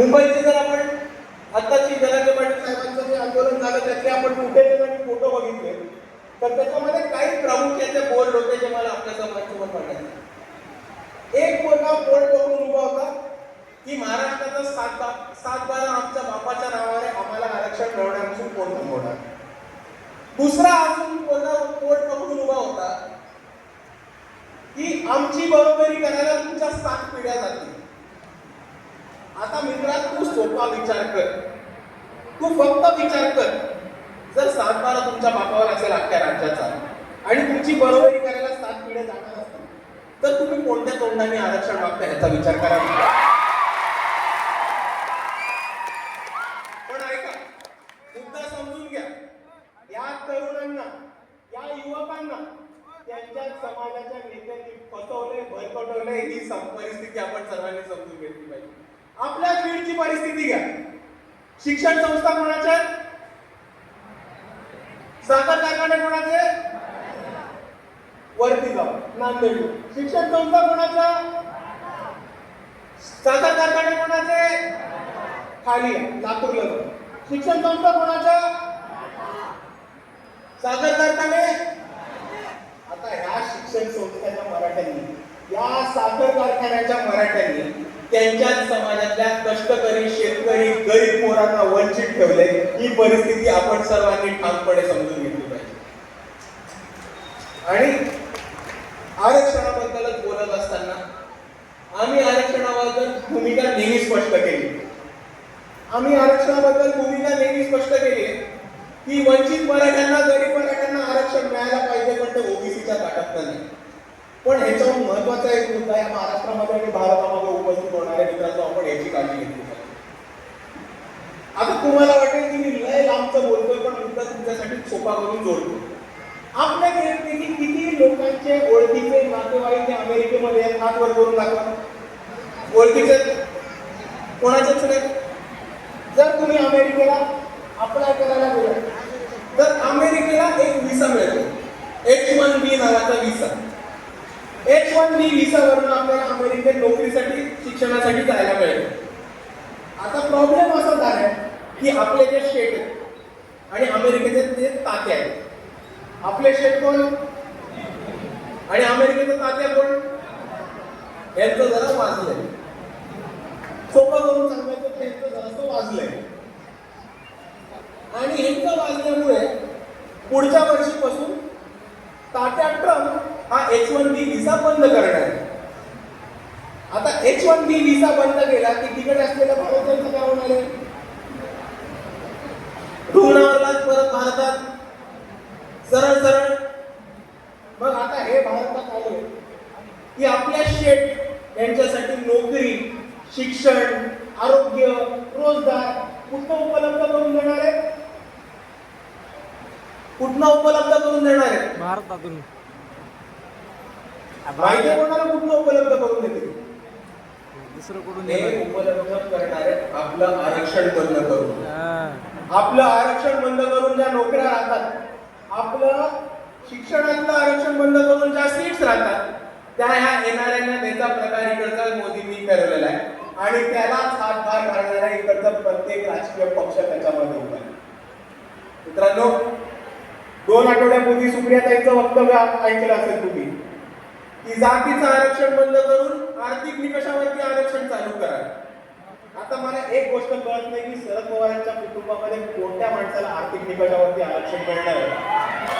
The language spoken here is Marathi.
मुंबईचे जर आपण आत्ताची धनंजय पाटील साहेबांचं जे आंदोलन झालं त्यातले आपण कुठे फोटो बघितले तर त्याच्यामध्ये काही प्रामुख्याचे बोर्ड होते जे मला आपल्या समाजासमोर पडले एक मुलगा बोर्ड पकडून उभा होता की महाराष्ट्राचा सात बा सात बारा आमच्या बापाच्या नावाने आम्हाला आरक्षण मिळवण्यापासून कोण थांबवणार? दुसरा अजून कोणता कोर्ट पकडून उभा होता की आमची बरोबरी करायला तुमच्या सात पिढ्या जातील. आता मित्रा तू सोपा विचार कर. तू फक्त विचार कर. जर सात बारा तुमच्या बापावर असेल अख्ख्या राज्याचा आणि तुमची बरोबरी करायला सात पिढ्या जाणार असतील तर तुम्ही कोणत्या तोंडाने आरक्षण मागता ह्याचा विचार करा. पण ऐका मुद्दा समजून घ्या. या तरुणांना या युवकांना त्यांच्या समाजाच्या नेत्यांनी फसवले भरकटवले ही परिस्थिती आपण सर्वांनी समजून घेतली पाहिजे. आपल्या फील्डची परिस्थिती घ्या. शिक्षण संस्था कोणाच्या साखर कारखाने कोणाचे? वरती जाऊ नांदेड शिक्षण संस्था कोणाच्या साखर कारखाने कोणाचे? खाली लातूरला जाऊ. शिक्षण संस्था कोणाच्या साखर कारखाने? आता ह्या शिक्षण संस्थेच्या मराठ्यांनी या साखर कारखान्याच्या मराठ्यांनी त्यांच्याच समाजातल्या कष्टकरी शेतकरी गरीब पोरांना वंचित ठेवले. ही परिस्थिती आपण सर्वांनी ठामपणे समजून घेतली पाहिजे. आणि आरक्षणाबद्दलच बोलत असताना आम्ही आरक्षणाबद्दल भूमिका नेहमी स्पष्ट केली. आम्ही आरक्षणाबद्दल भूमिका नेहमी स्पष्ट केली. की वंचित मराठ्यांना गरीब मराठ्यांना आरक्षण मिळायला पाहिजे पण ते ओबीसीच्या ताटात नाही. पण ह्याच्याहून महत्त्वाचा एक मुद्दा आहे महाराष्ट्रामध्ये आणि भारत उपस्थित होणाऱ्या मित्रांनो आपण याची काळजी घेतली पाहिजे आता तुम्हाला वाटेल की मी लय लांबचं बोलतोय पण मुद्दा तुमच्यासाठी सोपा करून जोडतो. आपल्या पैकी किती लोकांचे ओळखीचे नातेवाईक ते अमेरिकेमध्ये आहेत? हात वर करून दाखवा. ओळखीचे कोणाचेच नाही जर तुम्ही अमेरिकेला अप्लाय करायला गेला तर अमेरिकेला एक विसा मिळतो एच वन बी नावाचा visa H one B visa वरून आपल्याला अमेरिकेत नोकरीसाठी शिक्षणासाठी जायला मिळेल. आता प्रॉब्लेम असा आहे की आपले जे स्टेट आहे आणि अमेरिकेचे ते ताते आहेत. आपले शेठ कोण? आणि अमेरिकेचे तात्या कोण? यांचं जरा वाजलंय. सोपं करून सांगायचं तर यांचं जरासं वाजलंय. आणि यांचं वाजल्यामुळे पुढच्या वर्षीपासून तात्या ट्रम्प हा एच वन बी व्हिसा बंद करणार आहे. आता एच वन बी व्हिसा बंद केला की तिकडे असलेल्या भारतीयांचं सरळ सरळ. मग आता हे भारतात आले की आपल्या शेट यांच्यासाठी नोकरी शिक्षण आरोग्य रोजगार कुठं उपलब्ध करून देणार आहे कुठनं उपलब्ध करून देणार आहे भारतातून. माहिती कोणाला कुठनं उपलब्ध करून देतील? दुसरं कुठून? उपलब्ध करणार आहेत आपलं आरक्षण बंद करून. आपलं आरक्षण बंद करून ज्या नोकऱ्या राहतात आपलं शिक्षणातलं आरक्षण बंद करून ज्या सीट्स राहतात त्या ह्या येणाऱ्यांना त्याचा प्रकार इकडचा मोदींनी ठरवलेला आहे. आणि त्यालाच हातभार घालणारा इकडचा प्रत्येक राजकीय पक्ष त्याच्यामध्ये उभा आहे. मित्रांनो दोन आठवड्यापूर्वी सुप्रियाताईंचं वक्तव्य ऐकलं असेल तुम्ही. की जातीचं आरक्षण बंद करून आर्थिक निकषावरती आरक्षण चालू करा. आता मला एक गोष्ट कळत नाही की शरद पवारांच्या कुटुंबामध्ये कोणत्या माणसाला आर्थिक निकषावरती आरक्षण मिळणार आहे?